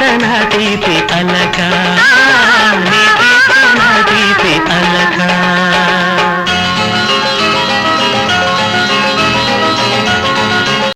దర్శనాతీతి అలగా